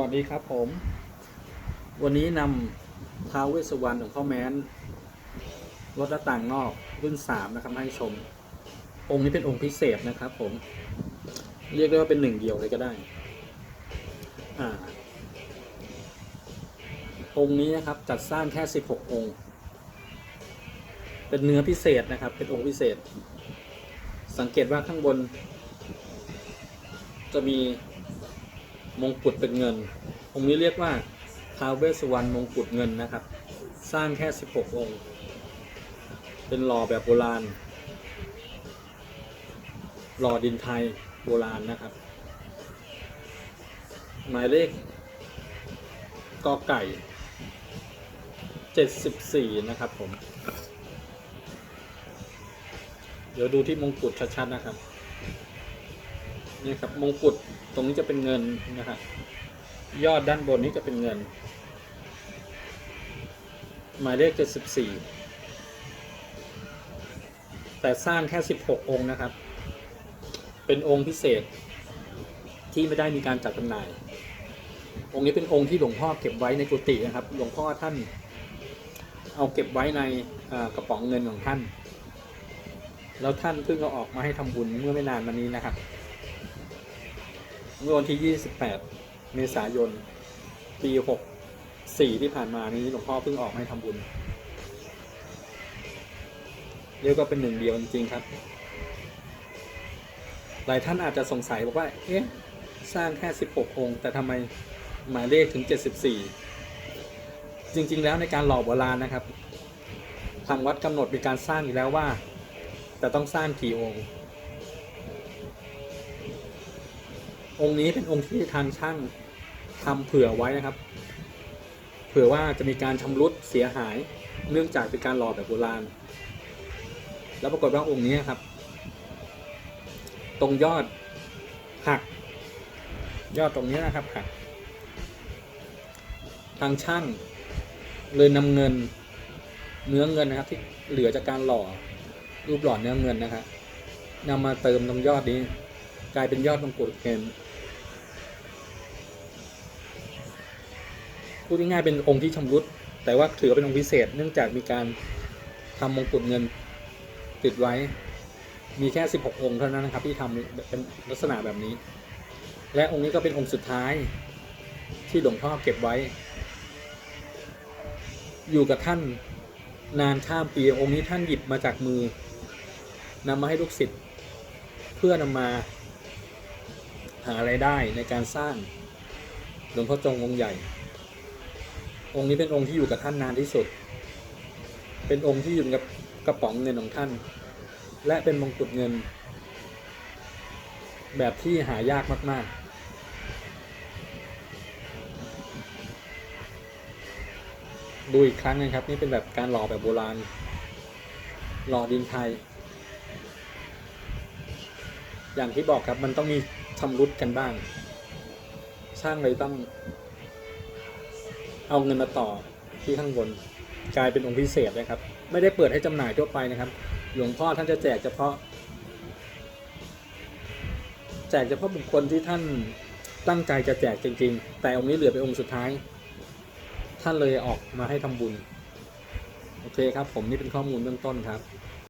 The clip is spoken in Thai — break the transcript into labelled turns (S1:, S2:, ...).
S1: วัสดีครับผม วันนี้นำท้าวเวสสุวรรณของพ่อแม้นรถหน้าต่างนอกรุ่นสามนะครับให้ชม องค์นี้เป็นองค์พิเศษนะครับ ผม เรียกได้ว่าเป็นหนึ่งเดียวเลยก็ได้ อ่า องค์นี้นะครับ จัดสร้างแค่สิบหกองค์ เป็นเนื้อพิเศษนะครับ เป็นองค์พิเศษ สังเกตว่าข้างบน จะมี มงกุฎเป็นเงิน องค์นี้เรียกว่าท้าวเวสสุวรรณมงกุฎเงินนะครับ สร้างแค่ 16 องค์ เป็นหล่อแบบโบราณ หล่อดินไทยโบราณนะครับ หมายเลขกอไก่ 74 นะครับผม เดี๋ยวดูที่มงกุฎชัดๆนะครับ นี่ครับมงกุฎตรงนี้จะเป็นเงินนะครับยอดด้านบนนี้จะเป็นเงิน หมายเลขเจ็ดสิบสี่แต่สร้างแค่สิบหกองค์นะครับ เป็นองค์พิเศษที่ไม่ได้มีการจัดจำหน่าย องค์นี้เป็นองค์ที่หลวงพ่อเก็บไว้ในกุฏินะครับ หลวงพ่อท่านเอาเก็บไว้ในกระป๋องเงินของท่าน แล้วท่านเพิ่งเอาออกมาให้ทำบุญเมื่อไม่นานมานี้นะครับ เมื่อวันที่ 28 เมษายน ปี 64 ที่ผ่านมานี้หลวงพ่อเพิ่งออกให้ทำบุญ เรียกว่าเป็นหนึ่งเดียวจริงๆครับ หลายท่านอาจจะสงสัยบอกว่า เอ๊ะ สร้างแค่ 16 องค์ แต่ทำไมหมายเลขถึง 74 จริงๆ แล้วในการหล่อโบราณนะครับ ทางวัดกำหนดมีการสร้างอยู่แล้วว่า แต่ต้องสร้างกี่องค์ องค์นี้เป็นองค์ที่ทางช่างทำเผื่อไว้นะครับ เผื่อว่าจะมีการชำรุดเสียหาย เนื่องจากเป็นการหล่อแบบโบราณ แล้วปรากฏว่าองค์นี้ครับ ตรงยอดหัก ยอดตรงนี้นะครับหัก ทางช่างเลยนำเงินเนื้อเงินนะครับ ที่เหลือจากการหล่อรูปหล่อเนื้อเงินนะครับนำมาเติมตรงยอดนี้ กลายเป็นยอดมงกุฎเงิน พูดง่ายๆเป็นองค์ที่ชำรุด แต่ว่าถือว่าเป็นองค์พิเศษ เนื่องจากมีการทำมงกุฎเงินติดไว้ มีแค่ 16 องค์เท่านั้นนะครับ ที่ทำเป็นลักษณะแบบนี้ และองค์นี้ก็เป็นองค์สุดท้ายที่หลวงพ่อเก็บไว้ อยู่กับท่านนานข้ามปีองค์นี้ท่านหยิบมาจากมือนำมาให้ลูกศิษย์เพื่อนำมาหาไรายได้ในการสร้างหลวงพ่อจงองค์ใหญ่ องค์นี้เป็นองค์ที่อยู่กับท่านนานที่สุด เป็นองค์ที่อยู่กับกระป๋องเงินของท่าน และเป็นมงกุฎเงิน แบบที่หายากมากๆดูอีกครั้งนึงครับนี่เป็นแบบการหล่อแบบโบราณ หล่อดินไทย อย่างที่บอกครับมันต้องมีชำรุดกันบ้าง ช่างเลยต้อง เอาเงินมาต่อที่ข้างบน กลายเป็นองค์พิเศษนะครับ ไม่ได้เปิดให้จำหน่ายทั่วไปนะครับ หลวงพ่อท่านจะแจกเฉพาะ แจกเฉพาะบุคคลที่ท่านตั้งใจจะแจกจริง ๆ แต่องค์นี้เหลือเป็นองค์สุดท้าย ท่านเลยออกมาให้ทำบุญ โอเคครับ ผมนี่เป็นข้อมูลเบื้องต้นครับ